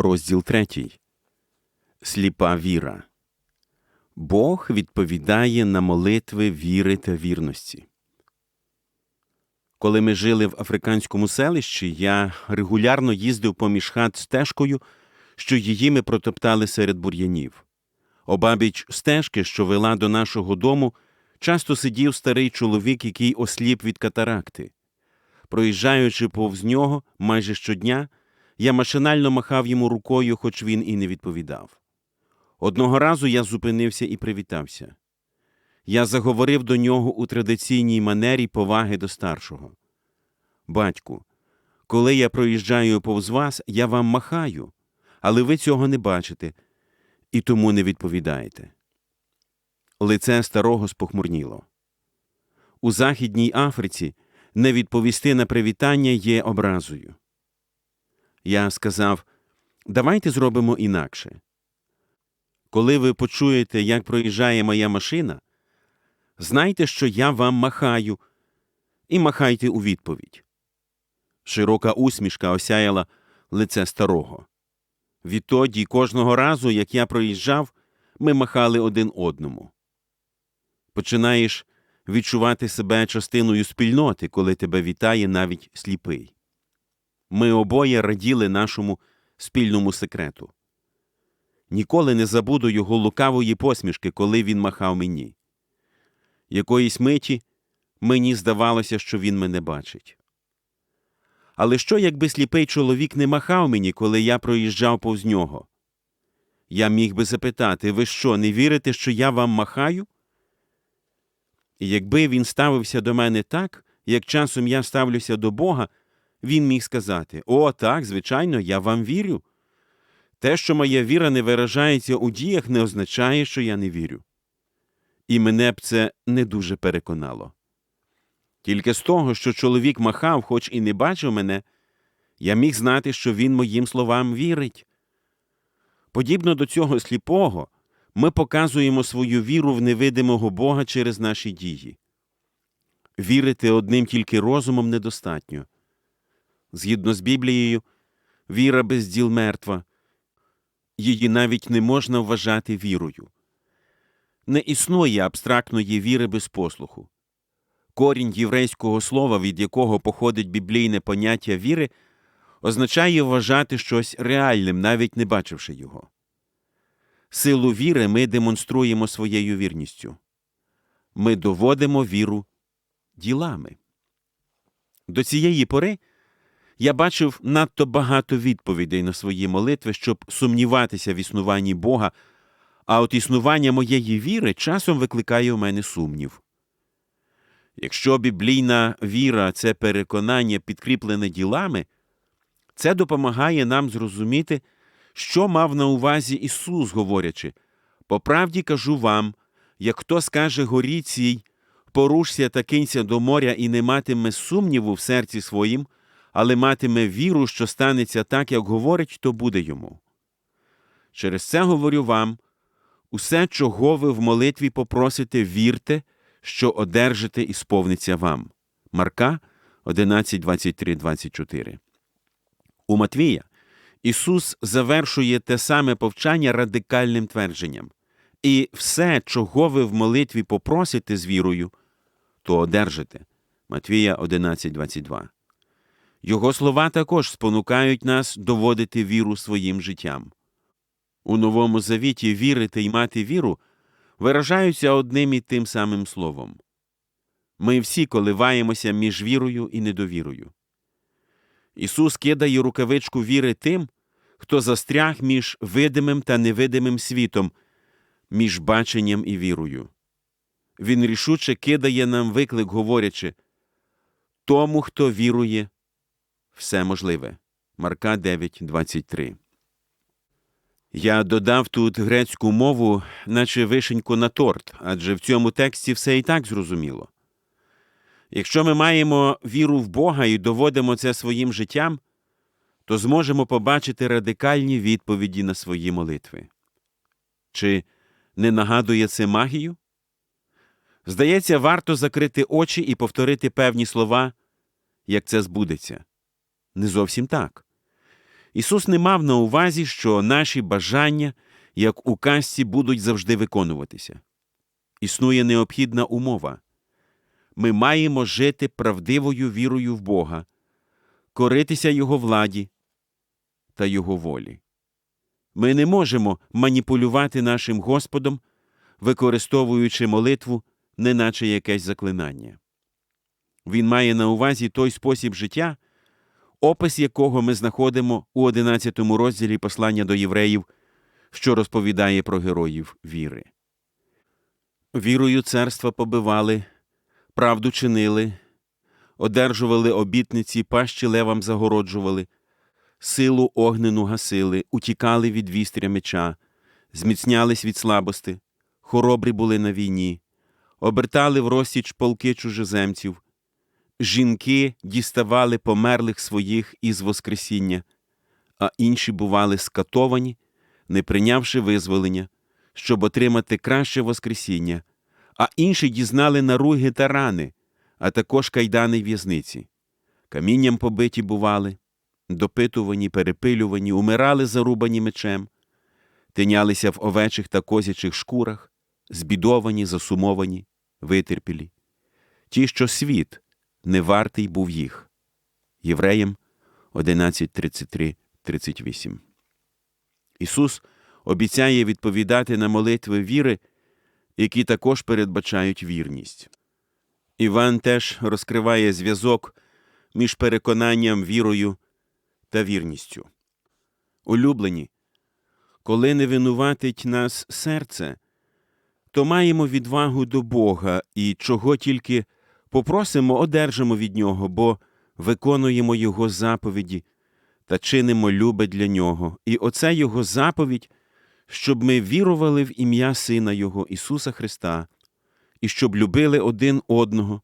Розділ третій. Сліпа віра. Бог відповідає на молитви віри та вірності. Коли ми жили в африканському селищі, я регулярно їздив поміж хат стежкою, що її ми протоптали серед бур'янів. Обабіч стежки, що вела до нашого дому, часто сидів старий чоловік, який осліп від катаракти. Проїжджаючи повз нього майже щодня, я машинально махав йому рукою, хоч він і не відповідав. Одного разу я зупинився і привітався. Я заговорив до нього у традиційній манері поваги до старшого. Батьку, коли я проїжджаю повз вас, я вам махаю, але ви цього не бачите і тому не відповідаєте. Лице старого спохмурніло. У Західній Африці не відповісти на привітання є образою. Я сказав давайте зробимо інакше. Коли ви почуєте, як проїжджає моя машина, знайте, що я вам махаю, і махайте у відповідь. Широка усмішка осяяла лице старого. Відтоді кожного разу, як я проїжджав, ми махали один одному. Починаєш відчувати себе частиною спільноти, коли тебе вітає навіть сліпий. Ми обоє раділи нашому спільному секрету. Ніколи не забуду його лукавої посмішки, коли він махав мені. Якоїсь миті мені здавалося, що він мене бачить. Але що, якби сліпий чоловік не махав мені, коли я проїжджав повз нього? Я міг би запитати, ви що, не вірите, що я вам махаю? І якби він ставився до мене так, як часом я ставлюся до Бога, він міг сказати: О, так, звичайно, я вам вірю. Те, що моя віра не виражається у діях, не означає, що я не вірю. І мене б це не дуже переконало. Тільки з того, що чоловік махав, хоч і не бачив мене, я міг знати, що він моїм словам вірить. Подібно до цього сліпого, ми показуємо свою віру в невидимого Бога через наші дії. Вірити одним тільки розумом недостатньо. Згідно з Біблією, віра без діл мертва, її навіть не можна вважати вірою. Не існує абстрактної віри без послуху. Корінь єврейського слова, від якого походить біблійне поняття віри, означає вважати щось реальним, навіть не бачивши його. Силу віри ми демонструємо своєю вірністю. Ми доводимо віру ділами. До цієї пори я бачив надто багато відповідей на свої молитви, щоб сумніватися в існуванні Бога, а от існування моєї віри часом викликає у мене сумнів. Якщо біблійна віра це переконання, підкріплене ділами, це допомагає нам зрозуміти, що мав на увазі Ісус, говорячи по правді кажу вам, як хто скаже горі цій, порушся та кинься до моря і не матиме сумніву в серці своїм, але матиме віру, що станеться так, як говорить, то буде йому. Через це говорю вам усе, чого ви в молитві попросите, вірте, що одержите і сповниться вам. Марка 11, 23, 24. У Матвія Ісус завершує те саме повчання радикальним твердженням. І все, чого ви в молитві попросите з вірою, то одержите. Матвія 11, 22. Його слова також спонукають нас доводити віру своїм життям. У Новому Завіті вірити й мати віру виражаються одним і тим самим словом. Ми всі коливаємося між вірою і недовірою. Ісус кидає рукавичку віри тим, хто застряг між видимим та невидимим світом, між баченням і вірою. Він рішуче кидає нам виклик, говорячи тому, хто вірує, все можливе. Марка 9, 23. Я додав тут грецьку мову, наче вишеньку на торт, адже в цьому тексті все і так зрозуміло. Якщо ми маємо віру в Бога і доводимо це своїм життям, то зможемо побачити радикальні відповіді на свої молитви. Чи не нагадує це магію? Здається, варто закрити очі і повторити певні слова, як це збудеться. Не зовсім так. Ісус не мав на увазі, що наші бажання, як у казці, будуть завжди виконуватися. Існує необхідна умова. Ми маємо жити правдивою вірою в Бога, коритися Його владі та Його волі. Ми не можемо маніпулювати нашим Господом, використовуючи молитву, неначе якесь заклинання. Він має на увазі той спосіб життя, опис якого ми знаходимо у 11 розділі послання до євреїв, що розповідає про героїв віри. Вірою царства побивали, правду чинили, одержували обітниці, пащі левам загороджували, силу огнену гасили, утікали від вістря меча, зміцнялись від слабости, хоробрі були на війні, обертали в розсіч полки чужеземців, жінки діставали померлих своїх із Воскресіння, а інші бували скатовані, не прийнявши визволення, щоб отримати краще Воскресіння, а інші дізнали наруги та рани, а також кайдани в'язниці. Камінням побиті бували, допитувані, перепилювані, умирали зарубані мечем, тинялися в овечих та козячих шкурах, збідовані, засумовані, витерпілі. Ті, що світ не вартий був їх. Євреям 11.33-38 Ісус обіцяє відповідати на молитви віри, які також передбачають вірність. Іван теж розкриває зв'язок між переконанням, вірою та вірністю. Улюблені, коли не винуватить нас серце, то маємо відвагу до Бога і чого тільки попросимо, одержимо від Нього, бо виконуємо Його заповіді та чинимо любе для Нього. І оце Його заповідь, щоб ми вірували в ім'я Сина Його Ісуса Христа, і щоб любили один одного,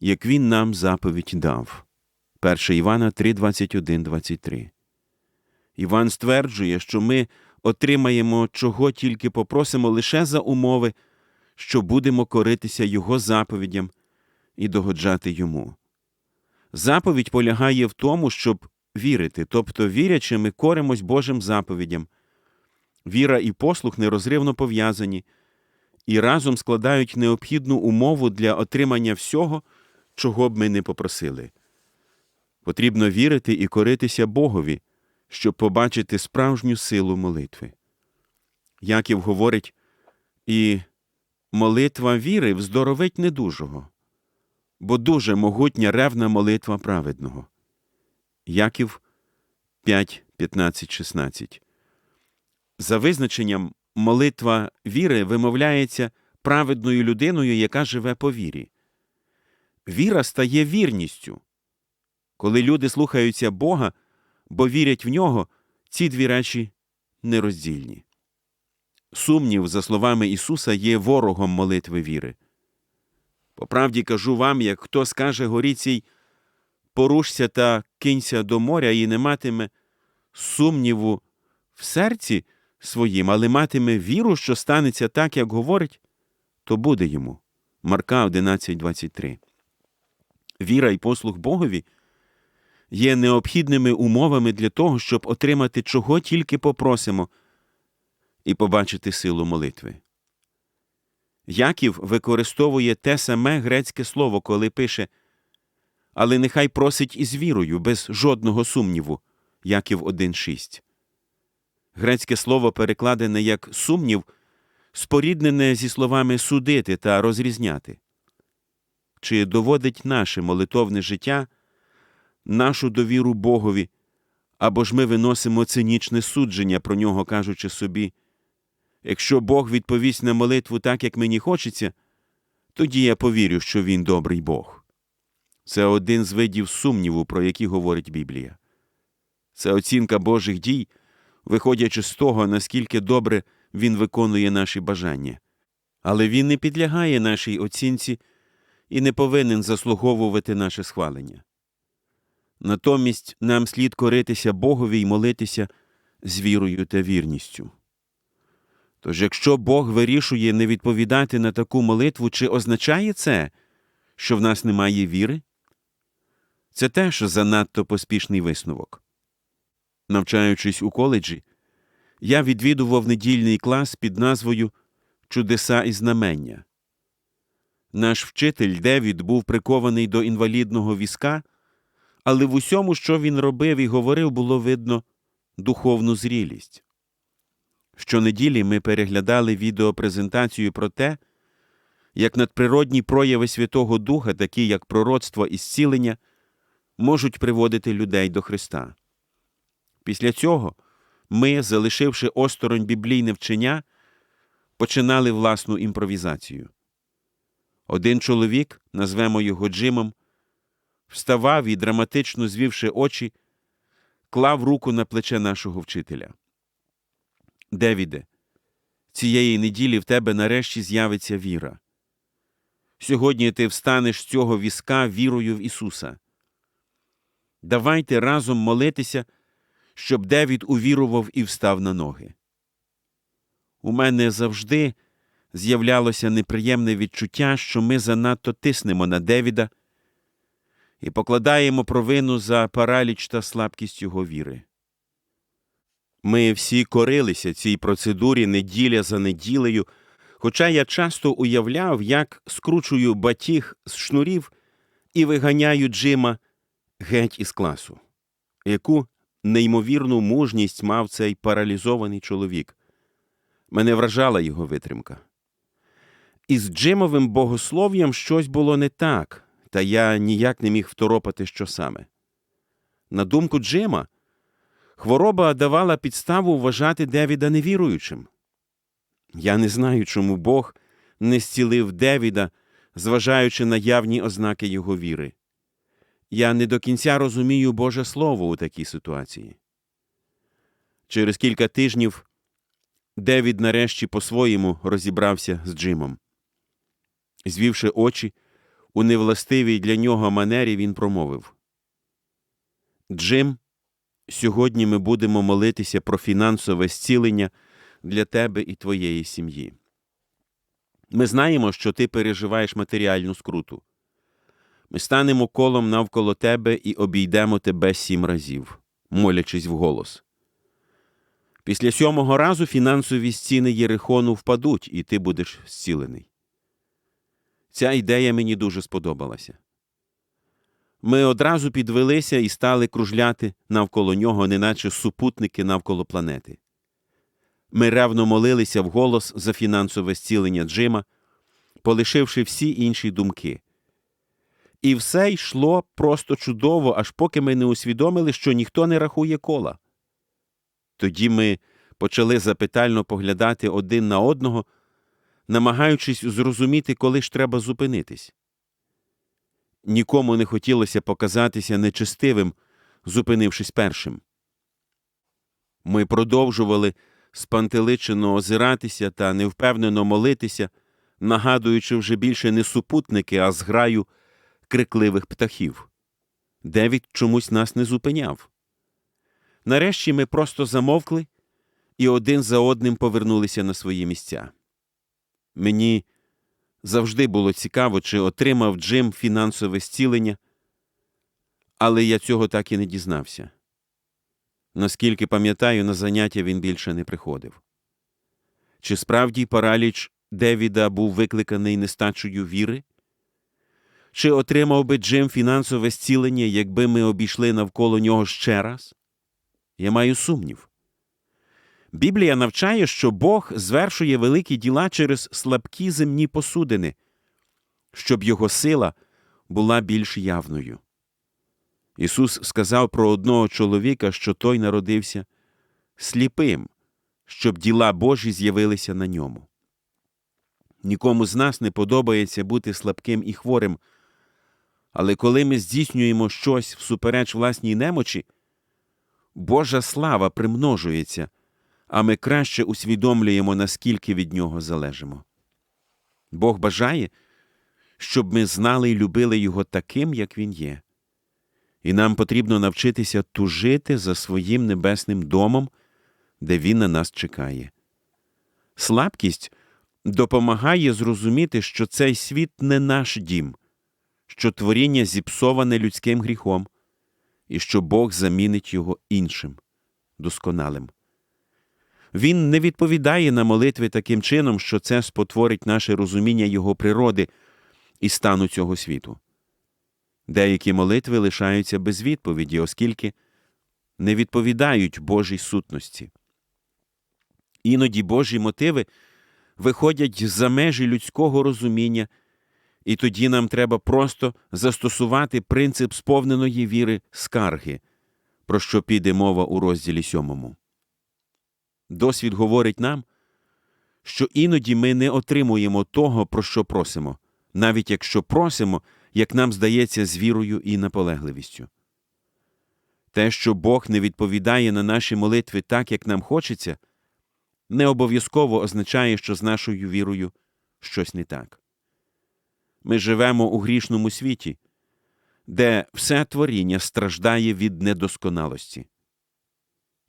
як Він нам заповідь дав. 1 Івана 3, 21, 23. Іван стверджує, що ми отримаємо, чого тільки попросимо лише за умови, що будемо коритися Його заповідям і догоджати Йому. Заповідь полягає в тому, щоб вірити, тобто вірячи, ми коримось Божим заповідям. Віра і послух нерозривно пов'язані і разом складають необхідну умову для отримання всього, чого б ми не попросили. Потрібно вірити і коритися Богові, щоб побачити справжню силу молитви. Яків говорить, і молитва віри вздоровить недужого, бо дуже могутня ревна молитва праведного. Яків 5, 15, 16 За визначенням, молитва віри вимовляється праведною людиною, яка живе по вірі. Віра стає вірністю. Коли люди слухаються Бога, бо вірять в нього, ці дві речі нероздільні. Сумнів, за словами Ісуса, є ворогом молитви віри. По правді кажу вам, як хто скаже горі цій порушся та кинься до моря і не матиме сумніву в серці своїм, але матиме віру, що станеться так, як говорить, то буде йому. Марка 11.23 Віра і послух Богові є необхідними умовами для того, щоб отримати чого тільки попросимо і побачити силу молитви. Яків використовує те саме грецьке слово, коли пише але нехай просить із вірою, без жодного сумніву. Яків 1.6. Грецьке слово перекладене як сумнів, споріднене зі словами судити та розрізняти. Чи доводить наше молитовне життя, нашу довіру Богові, або ж ми виносимо цинічне судження про нього, кажучи собі якщо Бог відповість на молитву так, як мені хочеться, тоді я повірю, що Він добрий Бог. Це один з видів сумніву, про які говорить Біблія. Це оцінка Божих дій, виходячи з того, наскільки добре Він виконує наші бажання. Але Він не підлягає нашій оцінці і не повинен заслуговувати наше схвалення. Натомість нам слід коритися Богові й молитися з вірою та вірністю. Тож, якщо Бог вирішує не відповідати на таку молитву, чи означає це, що в нас немає віри? Це теж занадто поспішний висновок. Навчаючись у коледжі, я відвідував недільний клас під назвою Чудеса і знамення. Наш вчитель Девід був прикований до інвалідного візка, але в усьому, що він робив і говорив, було видно духовну зрілість. Щонеділі ми переглядали відеопрезентацію про те, як надприродні прояви Святого Духа, такі як пророцтво і зцілення, можуть приводити людей до Христа. Після цього ми, залишивши осторонь біблійне вчення, починали власну імпровізацію. Один чоловік, назвемо його Джимом, вставав і, драматично звівши очі, клав руку на плече нашого вчителя. Девіде, цієї неділі в тебе нарешті з'явиться віра. Сьогодні ти встанеш з цього візка вірою в Ісуса. Давайте разом молитися, щоб Девід увірував і встав на ноги. У мене завжди з'являлося неприємне відчуття, що ми занадто тиснемо на Девіда і покладаємо провину за параліч та слабкість його віри. Ми всі корилися цій процедурі неділя за неділею, хоча я часто уявляв, як скручую батіг з шнурів і виганяю Джима геть із класу. Яку неймовірну мужність мав цей паралізований чоловік. Мене вражала його витримка. Із Джимовим богослов'ям щось було не так, та я ніяк не міг второпати, що саме. На думку Джима, хвороба давала підставу вважати Девіда невіруючим. Я не знаю, чому Бог не зцілив Девіда, зважаючи на явні ознаки його віри. Я не до кінця розумію Боже Слово у такій ситуації. Через кілька тижнів Девід нарешті по-своєму розібрався з Джимом. Звівши очі, у невластивій для нього манері він промовив Джим, сьогодні ми будемо молитися про фінансове зцілення для тебе і твоєї сім'ї. Ми знаємо, що ти переживаєш матеріальну скруту. Ми станемо колом навколо тебе і обійдемо тебе сім разів, молячись вголос. Після сьомого разу фінансові стіни Єрихону впадуть, і ти будеш зцілений. Ця ідея мені дуже сподобалася. Ми одразу підвелися і стали кружляти навколо нього, неначе супутники навколо планети. Ми ревно молилися вголос за фінансове зцілення Джима, полишивши всі інші думки. І все йшло просто чудово, аж поки ми не усвідомили, що ніхто не рахує кола. Тоді ми почали запитально поглядати один на одного, намагаючись зрозуміти, коли ж треба зупинитись. Нікому не хотілося показатися нечестивим, зупинившись першим. Ми продовжували спантеличено озиратися та невпевнено молитися, нагадуючи вже більше не супутники, а зграю крикливих птахів. Девід чомусь нас не зупиняв. Нарешті ми просто замовкли і один за одним повернулися на свої місця. Мені завжди було цікаво, чи отримав Джим фінансове зцілення, але я цього так і не дізнався. Наскільки пам'ятаю, на заняття він більше не приходив. Чи справді параліч Девіда був викликаний нестачею віри? Чи отримав би Джим фінансове зцілення, якби ми обійшли навколо нього ще раз? Я маю сумнів. Біблія навчає, що Бог звершує великі діла через слабкі земні посудини, щоб його сила була більш явною. Ісус сказав про одного чоловіка, що той народився сліпим, щоб діла Божі з'явилися на ньому. Нікому з нас не подобається бути слабким і хворим, але коли ми здійснюємо щось всупереч власній немочі, Божа слава примножується, а ми краще усвідомлюємо, наскільки від нього залежимо. Бог бажає, щоб ми знали і любили Його таким, як Він є. І нам потрібно навчитися тужити за своїм небесним домом, де Він на нас чекає. Слабкість допомагає зрозуміти, що цей світ не наш дім, що творіння зіпсоване людським гріхом, і що Бог замінить його іншим, досконалим. Він не відповідає на молитви таким чином, що це спотворить наше розуміння Його природи і стану цього світу. Деякі молитви лишаються без відповіді, оскільки не відповідають Божій сутності. Іноді Божі мотиви виходять за межі людського розуміння, і тоді нам треба просто застосувати принцип сповненої віри скарги, про що піде мова у розділі сьомому. Досвід говорить нам, що іноді ми не отримуємо того, про що просимо, навіть якщо просимо, як нам здається, з вірою і наполегливістю. Те, що Бог не відповідає на наші молитви так, як нам хочеться, не обов'язково означає, що з нашою вірою щось не так. Ми живемо у грішному світі, де все творіння страждає від недосконалості.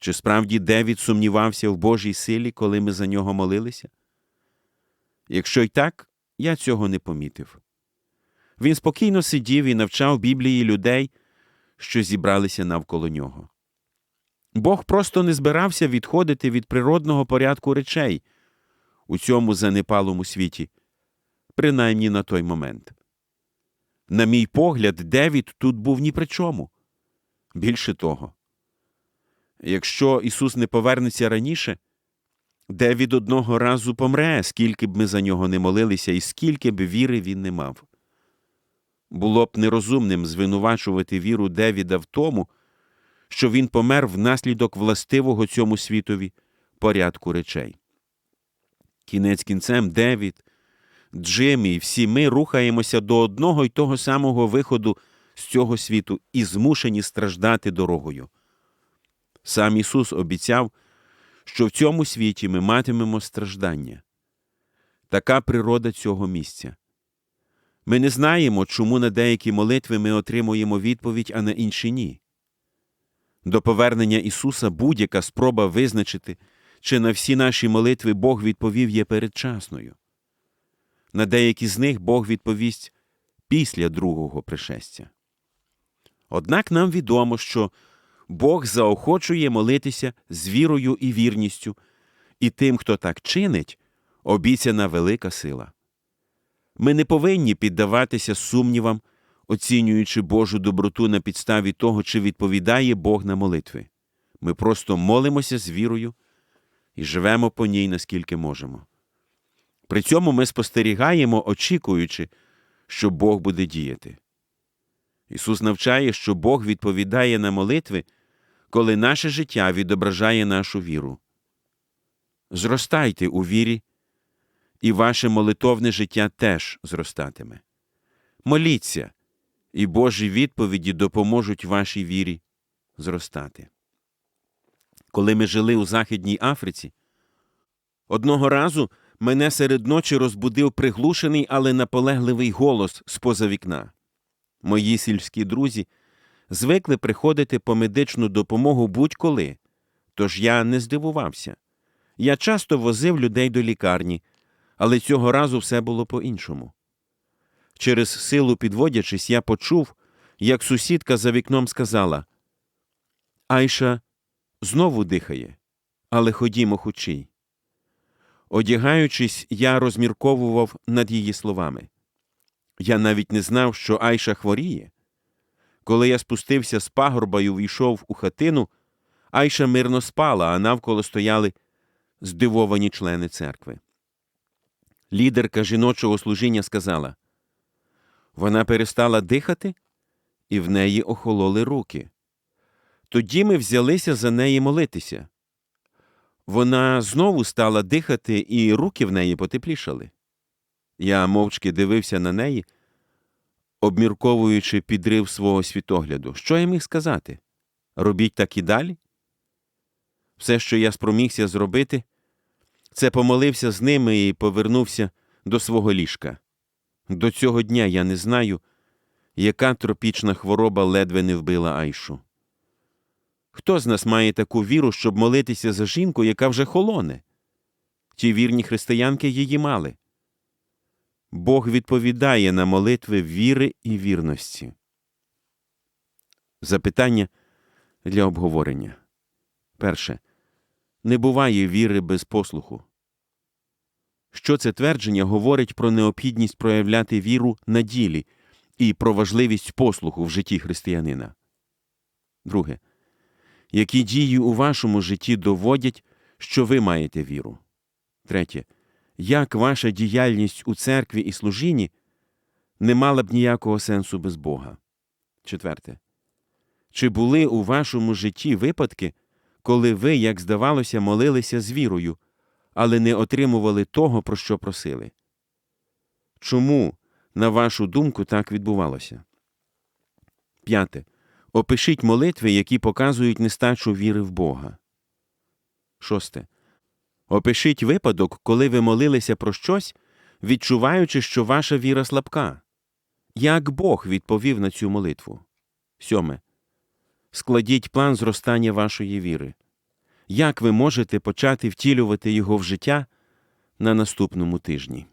Чи справді Девід сумнівався в Божій силі, коли ми за нього молилися? Якщо й так, я цього не помітив. Він спокійно сидів і навчав Біблії людей, що зібралися навколо нього. Бог просто не збирався відходити від природного порядку речей у цьому занепалому світі, принаймні на той момент. На мій погляд, Девід тут був ні при чому. Більше того, якщо Ісус не повернеться раніше, Девід одного разу помре, скільки б ми за нього не молилися і скільки б віри він не мав. Було б нерозумним звинувачувати віру Девіда в тому, що він помер внаслідок властивого цьому світові порядку речей. Кінець кінцем Девід, Джиммі і всі ми рухаємося до одного й того самого виходу з цього світу і змушені страждати дорогою. Сам Ісус обіцяв, що в цьому світі ми матимемо страждання. Така природа цього місця. Ми не знаємо, чому на деякі молитви ми отримуємо відповідь, а на інші ні. До повернення Ісуса будь-яка спроба визначити, чи на всі наші молитви Бог відповів є передчасною. На деякі з них Бог відповість після другого пришестя. Однак нам відомо, що Бог заохочує молитися з вірою і вірністю, і тим, хто так чинить, обіцяна велика сила. Ми не повинні піддаватися сумнівам, оцінюючи Божу доброту на підставі того, чи відповідає Бог на молитви. Ми просто молимося з вірою і живемо по ній, наскільки можемо. При цьому ми спостерігаємо, очікуючи, що Бог буде діяти. Ісус навчає, що Бог відповідає на молитви, коли наше життя відображає нашу віру. Зростайте у вірі, і ваше молитовне життя теж зростатиме. Моліться, і Божі відповіді допоможуть вашій вірі зростати. Коли ми жили у Західній Африці, одного разу мене серед ночі розбудив приглушений, але наполегливий голос з поза вікна. Мої сільські друзі звикли приходити по медичну допомогу будь-коли, тож я не здивувався. Я часто возив людей до лікарні, але цього разу все було по-іншому. Через силу підводячись, я почув, як сусідка за вікном сказала Айша знову дихає, але ходімо хучій. Одягаючись, я розмірковував над її словами. Я навіть не знав, що Айша хворіє. Коли я спустився з пагорба і увійшов у хатину, Айша мирно спала, а навколо стояли здивовані члени церкви. Лідерка жіночого служіння сказала вона перестала дихати, і в неї охололи руки. Тоді ми взялися за неї молитися. Вона знову стала дихати, і руки в неї потеплішали. Я мовчки дивився на неї, обмірковуючи підрив свого світогляду. Що я міг сказати? Робіть так і далі? Все, що я спромігся зробити, це помолився з ними і повернувся до свого ліжка. До цього дня я не знаю, яка тропічна хвороба ледве не вбила Айшу. Хто з нас має таку віру, щоб молитися за жінку, яка вже холоне? Ті вірні християнки її мали. Бог відповідає на молитви віри і вірності. Запитання для обговорення. Перше. Не буває віри без послуху. Що це твердження говорить про необхідність проявляти віру на ділі і про важливість послуху в житті християнина. Друге. Які дії у вашому житті доводять, що ви маєте віру? Третє. Як ваша діяльність у церкві і служінні не мала б ніякого сенсу без Бога? Четверте. Чи були у вашому житті випадки, коли ви, як здавалося, молилися з вірою, але не отримували того, про що просили? Чому, на вашу думку, так відбувалося? П'яте. Опишіть молитви, які показують нестачу віри в Бога. Шосте. Опишіть випадок, коли ви молилися про щось, відчуваючи, що ваша віра слабка. Як Бог відповів на цю молитву? Сьоме. Складіть план зростання вашої віри. Як ви можете почати втілювати його в життя на наступному тижні?